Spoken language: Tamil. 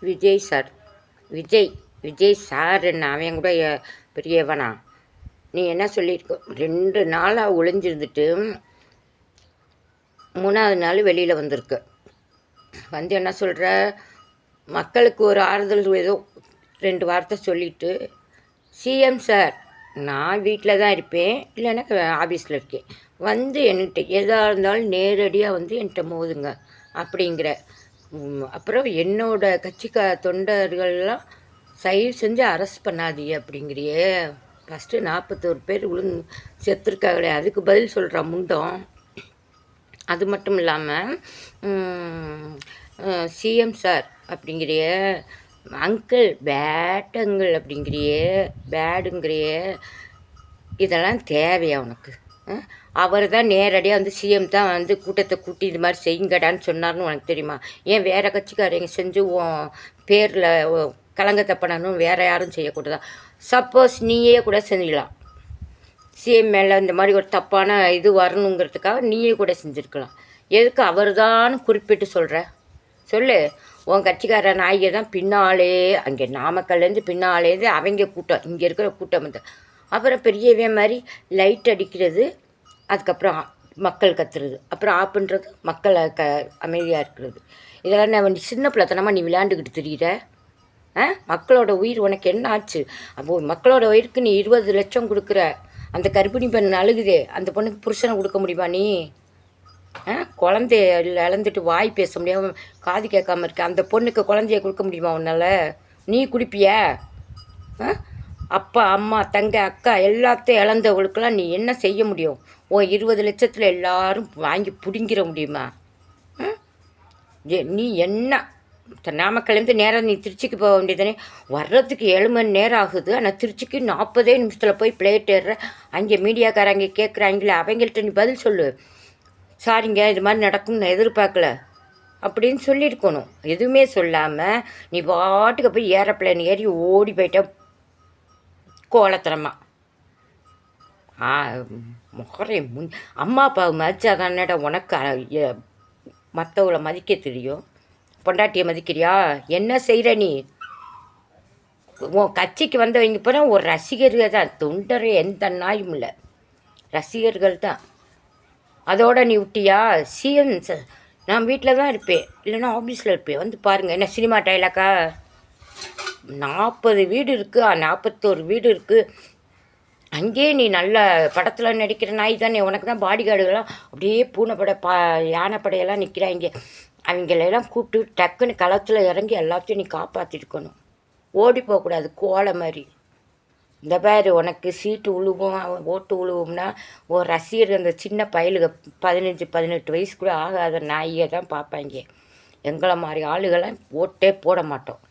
விஜய் சார். விஜய் விஜய் சார் என்ன அவன் கூட பெரியவனா. நீ என்ன சொல்லியிருக்க? ரெண்டு நாளாக ஒளிஞ்சிருந்துட்டு மூணாவது நாள் வெளியில் வந்திருக்கு. வந்து என்ன சொல்கிற மக்களுக்கு ஒரு ஆறுதல் ஏதோ ரெண்டு வார்த்தை சொல்லிட்டு சிஎம் சார் நான் வீட்டில் தான் இருப்பேன். இல்லைன்னா ஆஃபீஸில் இருக்கேன். வந்து என்கிட்ட எதாக இருந்தாலும் நேரடியாக வந்து என்கிட்ட மோதுங்க. அப்படிங்கிற அப்புறம் என்னோட கட்சிக்க தொண்டர்கள்லாம் தயவு செஞ்சு அரெஸ்ட் பண்ணாதீங்க அப்படிங்கிறியே. ஃபஸ்ட்டு நாற்பத்தோரு பேர் விழுந்து செத்துருக்காங்களே அதுக்கு பதில் சொல்கிற முண்டம். அது மட்டும் இல்லாமல் சிஎம் சார் அப்படிங்கிறிய. அங்கிள் பேட்டங்கள் அப்படிங்கிறியே. பேடுங்கிறிய இதெல்லாம் தேவையா உனக்கு? அவர் தான் நேரடியாக வந்து சிஎம் தான் வந்து கூட்டத்தை கூட்டி இது மாதிரி செய்யுங்கடான்னு சொன்னார்னு உனக்கு தெரியுமா? ஏன் வேறு கட்சிக்காரங்க செஞ்சு உன் பேரில் கலங்கத்தை பண்ணணும் வேறு யாரும் செய்யக்கூடாதா? சப்போஸ் நீயே கூட செஞ்சிடலாம். சிஎம் மேலே இந்த மாதிரி ஒரு தப்பான இது வரணுங்கிறதுக்காக நீயே கூட செஞ்சுருக்கலாம். எதுக்கு அவர் தான் குறிப்பிட்டு சொல்கிற சொல்லு. உன் கட்சிக்கார நாய்க தான் பின்னாலே அங்கே நாமக்கல்லேருந்து பின்னாலேருந்து அவங்க கூட்டம் இங்கே இருக்கிற கூட்டம் வந்து. அப்புறம் பெரியவே மாதிரி லைட் அடிக்கிறது அதுக்கப்புறம் மக்கள் கத்துறது. அப்புறம் ஆப்புன்றது மக்களை க அமைதியாக இருக்கிறது. இதெல்லாம் நான் நீ சின்ன பிள்ளைத்தனமாக நீ விளையாண்டுக்கிட்டு தெரியுற? ஆ? மக்களோட உயிர் உனக்கு என்ன ஆச்சு? அப்போ மக்களோட உயிருக்கு நீ இருபது லட்சம் கொடுக்குற. அந்த கர்ப்பிணி பெண் அழுகுதே. அந்த பொண்ணுக்கு புருஷனை கொடுக்க முடியுமா நீ? ஆ? குழந்தைய இழந்துட்டு வாய் பேச முடியாமல் காது கேட்காம இருக்க. அந்த பொண்ணுக்கு குழந்தைய கொடுக்க முடியுமா உன்னால்? நீ குடிப்பியா? ஆ? அப்பா அம்மா தங்க அக்கா எல்லாத்தையும் இழந்தவங்களுக்கெல்லாம் நீ என்ன செய்ய முடியும்? ஓ இருபது லட்சத்தில் எல்லாரும் வாங்கி பிடுங்கிற முடியுமா? நீ என்ன? நாமக்கல்லேருந்து நேராக நீ திருச்சிக்கு போக வேண்டியதானே வர்றதுக்கு ஏழு மணி நேரம் ஆகுது. ஆனால் திருச்சிக்கு நாற்பதே நிமிஷத்தில் போய் பிளேட் ஏறுற. அங்கே மீடியாக்காரங்க கேட்குறாங்களே அவங்கள்ட்ட நீ பதில் சொல்லு. சாரிங்க இது மாதிரி நடக்கும்னு நான் எதிர்பார்க்கல. அப்படின்னு சொல்லியிருக்கணும். எதுவுமே சொல்லாமல் நீ பாட்டுக்கு போய் ஏரோப்ளேன் ஏறி ஓடி போயிட்டேன் கோலத்தனமா. ஆ முகரை முன் அம்மா அப்பாவை மதிச்சாதானடா உனக்கு மற்றவளை மதிக்க தெரியும்? பொண்டாட்டியை மதிக்கிறியா? என்ன செய்கிற நீ? உன் கட்சிக்கு வந்தவங்க பூரா ஒரு ரசிகர்கள் தான் தொண்டரை எந்த நாயும் இல்லை. ரசிகர்கள் தான். அதோட நீ விட்டியா? சிஎம் நான் வீட்டில் தான் இருப்பேன். இல்லைன்னா ஆஃபீஸில் இருப்பேன். வந்து பாருங்கள் என்ன சினிமா டைலாக்கா நாற்பது வீடு இருக்குது நாற்பத்தோரு வீடு இருக்குது அங்கேயே நீ நல்ல படத்தில் நடிக்கிற நாய் தானே உனக்கு தான் பாடி கார்டுகள்லாம் அப்படியே பூனைப்படை பா யானைப்படையெல்லாம் நிற்கிறாங்க அவங்களெல்லாம் கூப்பிட்டு டக்குன்னு களத்தில் இறங்கி எல்லாத்தையும் நீ காப்பாற்றிருக்கணும் ஓடி போகக்கூடாது கோலை மாதிரி. இந்த பேர் உனக்கு சீட்டு உழுவும் ஓட்டு உழுவும்னா ஒரு ரசிகர் அந்த சின்ன பயலுக பதினஞ்சு பதினெட்டு வயசு கூட ஆகாத நாயை தான் பார்ப்பாங்க எங்களை மாதிரி ஆளுகளை ஓட்டே போட மாட்டோம்.